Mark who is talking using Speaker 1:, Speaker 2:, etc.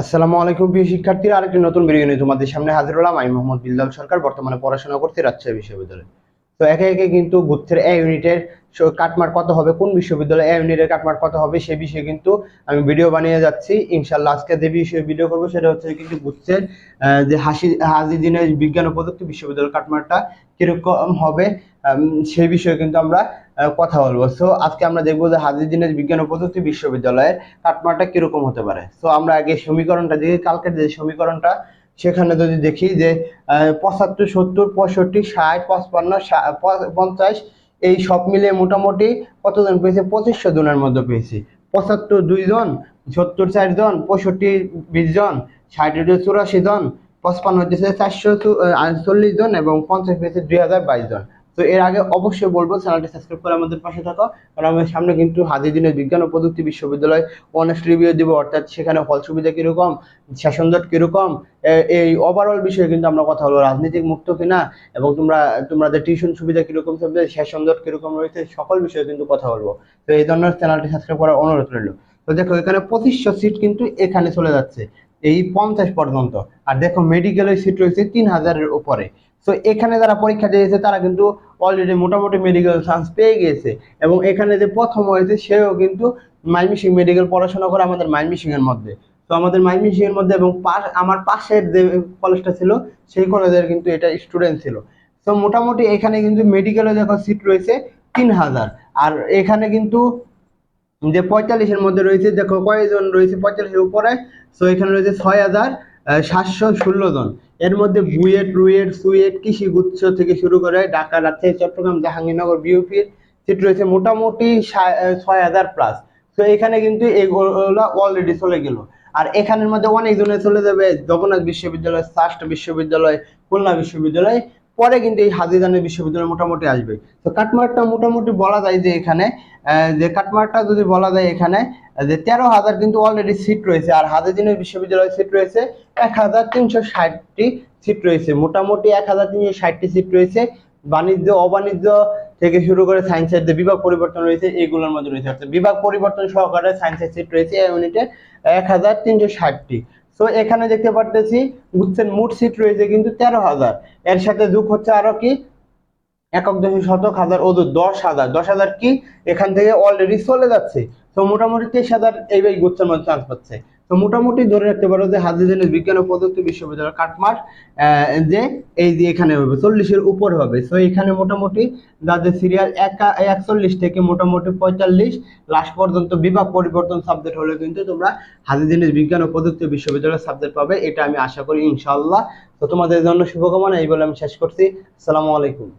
Speaker 1: আসসালামু আলাইকুম প্রিয় শিক্ষার্থীরা, আরেকটি নতুন ভিডিও নিয়ে তোমাদের সামনে হাজির হলাম। আমি মোহাম্মদ বিল্লাল সরকার, বর্তমানে পড়াশোনা করতে রাজশাহী বিশ্ববিদ্যালয়ে। তো একে একে কিন্তু গুচ্ছের এ ইউনিটের কাটমার কত হবে, কোন বিশ্ববিদ্যালয়ে এ ইউনিটের কাটমার কত হবে, সে বিষয়ে কিন্তু আমি ভিডিও বানিয়ে যাচ্ছি। ইনশাল্লাহ আজকে যে বিষয়ে ভিডিও করব সেটা হচ্ছে কিন্তু গুচ্ছের যে হাসি হাজি দিনের বিজ্ঞান ও প্রযুক্তি বিশ্ববিদ্যালয়ের কাটমার্কটা কীরকম হবে সেই বিষয়ে কিন্তু আমরা কথা বলব। সো আজকে আমরা দেখব যে হাজি দিনের বিজ্ঞান ও প্রযুক্তি বিশ্ববিদ্যালয়ের কাটমারটা কীরকম হতে পারে। সো আমরা আগে সমীকরণটা দেখি, কালকের যে সমীকরণটা সেখানে যদি দেখি যে পঁচাত্তর, সত্তর, পঁয়ষট্টি, ষাট, পঁচপান্ন পঞ্চাশ, এই সব মিলিয়ে মোটামুটি কতজন পেয়েছে? পঁচিশশো জনের মধ্যে পেয়েছি। পঁচাত্তর দুইজন সত্তর চারজন পঁয়ষট্টি বিশ জন, ষাট হচ্ছে চুরাশি জন, পঁচপান্ন হচ্ছে চারশো চল্লিশ জন এবং পঞ্চাশ পেয়েছে দুই হাজার বাইশ জন। তো এর আগে অবশ্যই বলব, চ্যানেলটি সাবস্ক্রাইব করে আমাদের পাশে থাকো। কারণ আমাদের সামনে কিন্তু হাজির দিনের বিজ্ঞান ও প্রযুক্তি বিশ্ববিদ্যালয় অনেস্ট রিভিউ দিব, অর্থাৎ সেখানে হল সুবিধা কীরকম সেশন জট কীরকম এই ওভারঅল বিষয়ে কিন্তু আমরা কথা বলব, রাজনীতিক মুক্ত কিনা, এবং তোমরা, তোমাদের টিউশন সুবিধা কীরকম থাকবে সেশন জট কীরকম রয়েছে, সকল বিষয়ে কিন্তু কথা বলব। তো এই ধরনের চ্যানেলটি সাবস্ক্রাইব করার অনুরোধ রইল। তো দেখো, এখানে পঁচিশশো সিট কিন্তু এখানে চলে যাচ্ছে। এই পঞ্চাশ পর্যন্ত। আর দেখো মেডিকেলের সিট রয়েছে তিন হাজারের উপরে। তো এখানে যারা পরীক্ষা দিয়েছে, তারা কিন্তু অলরেডি মোটামুটি মেডিকেল চান্স পেয়ে গিয়েছে। এবং এখানে যে প্রথম হয়েছে, সেও কিন্তু মাইমিসিং মেডিকেল পড়াশোনা করে আমাদের মাইমিসিং এর মধ্যে। তো আমাদের মাইমিসিং এর মধ্যে এবং পাশ- আমার পাশের যে কলেজটা ছিল, সেই কলেজের কিন্তু এটা স্টুডেন্ট ছিল। তো মোটামুটি এখানে কিন্তু মেডিকেলে দেখো সিট রয়েছে তিন হাজার। আর এখানে কিন্তু যে পঁয়তাল্লিশের মধ্যে রয়েছে, দেখো কয়জন রয়েছে পঁয়তাল্লিশের উপরে? তো এখানে রয়েছে ছয় হাজার সাতশো ষোলো জন। এর মধ্যে বুয়েট, রুয়েট, সুয়েট কৃষি গুচ্ছ থেকে শুরু করে ঢাকা, রাজশাহী, চট্টগ্রাম, জাহাঙ্গীরনগর বিউপির সিট রয়েছে মোটামুটি সা- ছয় হাজার প্লাস তো এখানে কিন্তু এগুলো অলরেডি চলে গেল। আর এখানের মধ্যে অনেক জনে চলে যাবে, জগন্নাথ বিশ্ববিদ্যালয় সাস্ট বিশ্ববিদ্যালয়, খুলনা বিশ্ববিদ্যালয়। পরে কিন্তু এই হাজিদানের বিশ্ববিদ্যালয় মোটামুটি আসবে। তো কাটমার্কটা মোটামুটি বলা যায় যে এখানে যে কাটমার্কটা যদি বলা যায় এখানে যে তেরো হাজার কিন্তু অলরেডি সিট রয়েছে, আর হাজিদিনের বিশ্ববিদ্যালয় সিট রয়েছে এক হাজার তিনশো ষাটটি সিট রয়েছে। মোটামুটি এক হাজার তিনশো ষাটটি সিট রয়েছে। বাণিজ্য, অবাণিজ্য থেকে শুরু করে সায়েন্সের যে বিভাগ পরিবর্তন রয়েছে, এইগুলোর মধ্যে রয়েছে। অর্থাৎ বিভাগ পরিবর্তন সহকারে সায়েন্সের সিট রয়েছে ইউনিটে এক হাজার তিনশো ষাটটি। তো এখানে দেখতে পারতেছি, বুঝছেন, মোট সিট রয়েছে কিন্তু তেরো হাজার। এর সাথে যোগ হচ্ছে আরও কি? একক দশমিক শতক হাজার, ও দশ হাজার। দশ হাজার কি? এখান থেকে অলরেডি চলে যাচ্ছে। তো মোটামুটি তেইশ হাজার এইভাবে গুচ্ছের মধ্যে চান্স পাচ্ছে। তো মোটামুটি ধরে রাখতে পারো যে হাজিদিনের বিজ্ঞান ও প্রযুক্তি বিশ্ববিদ্যালয় কাটমার যে এই যে এখানে হবে, চল্লিশের উপরে হবে। তো এখানে মোটামুটি যাদের সিরিয়াল একচল্লিশ থেকে মোটামুটি পঁয়তাল্লিশ লাস্ট পর্যন্ত বিভাগ পরিবর্তন সাবজেক্ট হলে কিন্তু তোমরা হাজিদিনের বিজ্ঞান ও প্রযুক্তি বিশ্ববিদ্যালয়ের সাবজেক্ট পাবে, এটা আমি আশা করি ইনশাআল্লাহ। তো তোমাদের জন্য শুভকামনা, এই বলে আমি শেষ করছি। আসসালামু আলাইকুম।